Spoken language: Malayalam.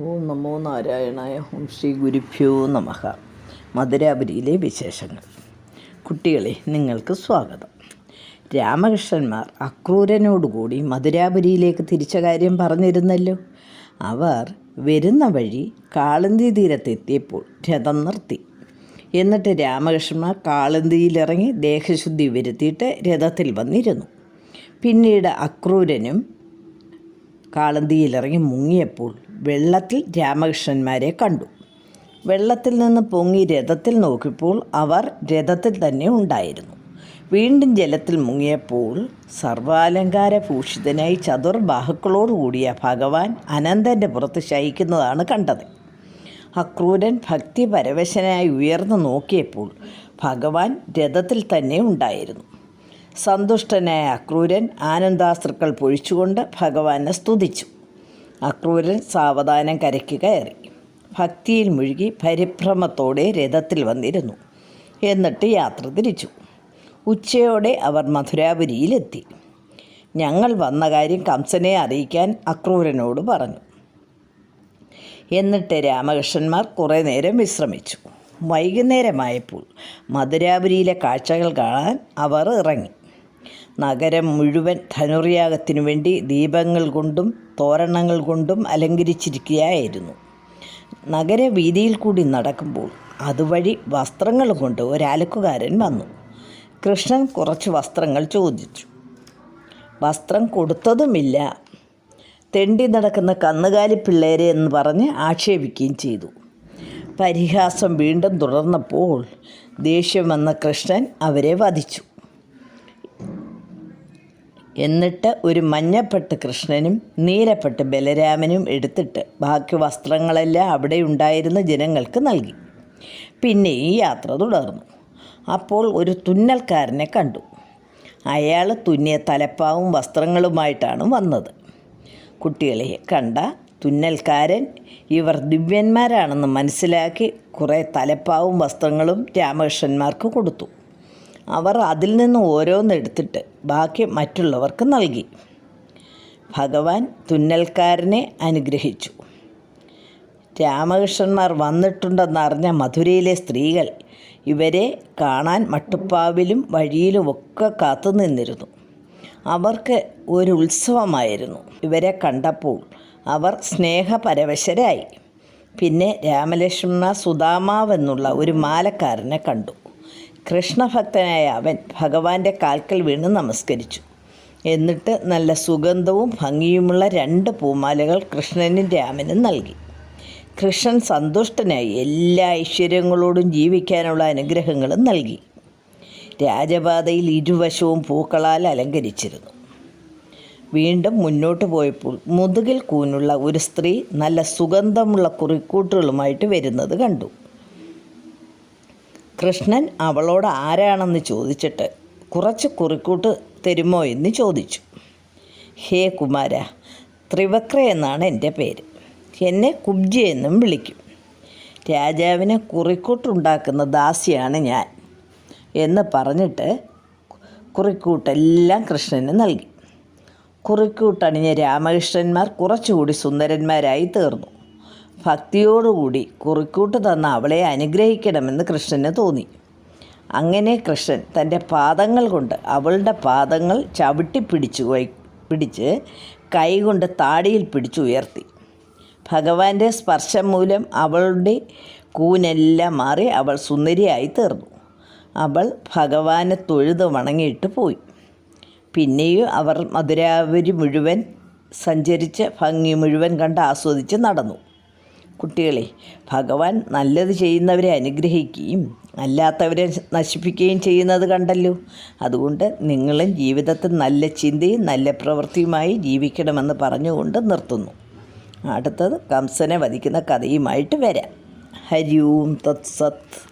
ഓം നമോ നാരായണായ ഓം ശ്രീ ഗുരുഭ്യോ നമഹ മധുരാപുരിയിലെ വിശേഷങ്ങൾ. കുട്ടികളെ നിങ്ങൾക്ക് സ്വാഗതം. രാമകൃഷ്ണന്മാർ അക്രൂരനോടുകൂടി മധുരാപുരിയിലേക്ക് തിരിച്ച കാര്യം പറഞ്ഞിരുന്നല്ലോ. അവർ വരുന്ന വഴി കാളന്തി തീരത്തെത്തിയപ്പോൾ രഥം നിർത്തി. എന്നിട്ട് രാമകൃഷ്ണന്മാർ കാളന്തിയിലിറങ്ങി ദേഹശുദ്ധി വരുത്തിയിട്ട് രഥത്തിൽ വന്നിരുന്നു. പിന്നീട് അക്രൂരനും കാളന്തിയിലിറങ്ങി മുങ്ങിയപ്പോൾ വെള്ളത്തിൽ രാമകൃഷ്ണന്മാരെ കണ്ടു. വെള്ളത്തിൽ നിന്ന് പൊങ്ങി രഥത്തിൽ നോക്കിയപ്പോൾ അവർ രഥത്തിൽ തന്നെ ഉണ്ടായിരുന്നു. വീണ്ടും ജലത്തിൽ മുങ്ങിയപ്പോൾ സർവാലങ്കാര ഭൂഷിതനായി ചതുർബാഹുക്കളോടുകൂടിയ ഭഗവാൻ അനന്തന്റെ പുറത്ത് ശയിക്കുന്നതാണ് കണ്ടത്. അക്രൂരൻ ഭക്തിപരവശനായി ഉയർന്നു നോക്കിയപ്പോൾ ഭഗവാൻ രഥത്തിൽ തന്നെ ഉണ്ടായിരുന്നു. സന്തുഷ്ടനായ അക്രൂരൻ ആനന്ദാസ്ത്രക്കൾ പൊഴിച്ചുകൊണ്ട് ഭഗവാനെ സ്തുതിച്ചു. അക്രൂരൻ സാവധാനം കരയ്ക്ക് കയറി ഭക്തിയിൽ മുഴുകി പരിഭ്രമത്തോടെ രഥത്തിൽ വന്നിരുന്നു. എന്നിട്ട് യാത്ര തിരിച്ചു. ഉച്ചയോടെ അവർ മധുരാപുരിയിലെത്തി. ഞങ്ങൾ വന്ന കാര്യം കംസനെ അറിയിക്കാൻ അക്രൂരനോട് പറഞ്ഞു. എന്നിട്ട് രാമകൃഷ്ണന്മാർ കുറേ നേരം വിശ്രമിച്ചു. വൈകുന്നേരമായപ്പോൾ മധുരാപുരിയിലെ കാഴ്ചകൾ കാണാൻ അവർ ഇറങ്ങി. നഗരം മുഴുവൻ ധനുർയാഗത്തിനു വേണ്ടി ദീപങ്ങൾ കൊണ്ടും തോരണങ്ങൾ കൊണ്ടും അലങ്കരിച്ചിരിക്കുകയായിരുന്നു. നഗരവീതിയിൽ കൂടി നടക്കുമ്പോൾ അതുവഴി വസ്ത്രങ്ങൾ കൊണ്ട് ഒരലക്കുകാരൻ വന്നു. കൃഷ്ണൻ കുറച്ച് വസ്ത്രങ്ങൾ ചോദിച്ചു. വസ്ത്രം കൊടുത്തതുമില്ല. തെണ്ടി നടക്കുന്ന കന്നുകാലി പിള്ളേരെ എന്ന് പറഞ്ഞ് ആക്ഷേപിക്കുകയും ചെയ്തു. പരിഹാസം വീണ്ടും തുടർന്നപ്പോൾ ദേഷ്യം വന്ന കൃഷ്ണൻ അവരെ വധിച്ചു. എന്നിട്ട് ഒരു മഞ്ഞപ്പെട്ട് കൃഷ്ണനും നീലപ്പെട്ട് ബലരാമനും എടുത്തിട്ട് ബാക്കി വസ്ത്രങ്ങളെല്ലാം അവിടെ ഉണ്ടായിരുന്ന ജനങ്ങൾക്ക് നൽകി. പിന്നെ ഈ യാത്ര തുടർന്നു. അപ്പോൾ ഒരു തുന്നൽക്കാരനെ കണ്ടു. അയാൾ തുന്നിയ തലപ്പാവും വസ്ത്രങ്ങളുമായിട്ടാണ് വന്നത്. കുട്ടികളെ കണ്ട തുന്നൽക്കാരൻ ഇവർ ദിവ്യന്മാരാണെന്ന് മനസ്സിലാക്കി കുറേ തലപ്പാവും വസ്ത്രങ്ങളും രാമകൃഷ്ണന്മാർക്ക് കൊടുത്തു. അവർ അതിൽ നിന്ന് ഓരോന്നെടുത്തിട്ട് ബാക്കി മറ്റുള്ളവർക്ക് നൽകി. ഭഗവാൻ തുന്നൽക്കാരനെ അനുഗ്രഹിച്ചു. രാമകൃഷ്ണന്മാർ വന്നിട്ടുണ്ടെന്നറിഞ്ഞ മധുരയിലെ സ്ത്രീകൾ ഇവരെ കാണാൻ മട്ടുപ്പാവിലും വഴിയിലുമൊക്കെ കാത്തു നിന്നിരുന്നു. അവർക്ക് ഒരു ഉത്സവമായിരുന്നു. ഇവരെ കണ്ടപ്പോൾ അവർ സ്നേഹപരവശരായി. പിന്നെ രാമലക്ഷ്മണ സുധാമാവെന്നുള്ള ഒരു മാലക്കാരനെ കണ്ടു. കൃഷ്ണഭക്തനായ അവൻ ഭഗവാന്റെ കാൽക്കൽ വീണ് നമസ്കരിച്ചു. എന്നിട്ട് നല്ല സുഗന്ധവും ഭംഗിയുമുള്ള രണ്ട് പൂമാലകൾ കൃഷ്ണനും രാമനും നൽകി. കൃഷ്ണൻ സന്തുഷ്ടനായി എല്ലാ ഐശ്വര്യങ്ങളോടും ജീവിക്കാനുള്ള അനുഗ്രഹങ്ങളും നൽകി. രാജപാതയിൽ ഇരുവശവും പൂക്കളാൽ അലങ്കരിച്ചിരുന്നു. വീണ്ടും മുന്നോട്ട് പോയപ്പോൾ മുതുകിൽ കൂനുള്ള ഒരു സ്ത്രീ നല്ല സുഗന്ധമുള്ള കുറിക്കൂട്ടുകളുമായിട്ട് വരുന്നത് കണ്ടു. കൃഷ്ണൻ അവളോട് ആരാണെന്ന് ചോദിച്ചിട്ട് കുറച്ച് കുറിക്കൂട്ട് തരുമോ എന്ന് ചോദിച്ചു. ഹേ കുമാര ത്രിവക്ര എന്നാണ് എന്റെ പേര്. എന്നെ കുബ്ജി എന്നും വിളിക്കും. രാജാവിനെ കുറിക്കൂട്ടുണ്ടാക്കുന്ന ദാസിയാണ് ഞാൻ എന്ന് പറഞ്ഞിട്ട് കുറിക്കൂട്ടെല്ലാം കൃഷ്ണന് നൽകി. കുറിക്കൂട്ടണിഞ്ഞ രാമകൃഷ്ണന്മാർ കുറച്ചുകൂടി സുന്ദരന്മാരായി തീർന്നു. ഭക്തിയോടുകൂടി കുറിക്കൂട്ട് തന്ന അവളെ അനുഗ്രഹിക്കണമെന്ന് കൃഷ്ണന് തോന്നി. അങ്ങനെ കൃഷ്ണൻ തന്റെ പാദങ്ങൾ കൊണ്ട് അവളുടെ പാദങ്ങൾ ചവിട്ടി പിടിച്ചു പിടിച്ച് കൈകൊണ്ട് താടിയിൽ പിടിച്ചുയർത്തി ഭഗവാന്റെ സ്പർശം മൂലം അവളുടെ കൂനെല്ലാം മാറി അവൾ സുന്ദരിയായി തീർന്നു. അവൾ ഭഗവാനെ തൊഴുത് വണങ്ങിയിട്ട് പോയി. പിന്നെയും അവർ മധുരാവരി മുഴുവൻ സഞ്ചരിച്ച് ഭംഗി മുഴുവൻ കണ്ട് ആസ്വദിച്ച് നടന്നു. കുട്ടികളെ ഭഗവാൻ നല്ലത് ചെയ്യുന്നവരെ അനുഗ്രഹിക്കുകയും അല്ലാത്തവരെ നശിപ്പിക്കുകയും ചെയ്യുന്നത് കണ്ടല്ലോ. അതുകൊണ്ട് നിങ്ങളും ജീവിതത്തിൽ നല്ല ചിന്തയും നല്ല പ്രവൃത്തിയുമായി ജീവിക്കണമെന്ന് പറഞ്ഞുകൊണ്ട് നിർത്തുന്നു. അടുത്തത് കംസനെ വധിക്കുന്ന കഥയുമായിട്ട് വരാം. ഹരി ഓം തത്സത്ത്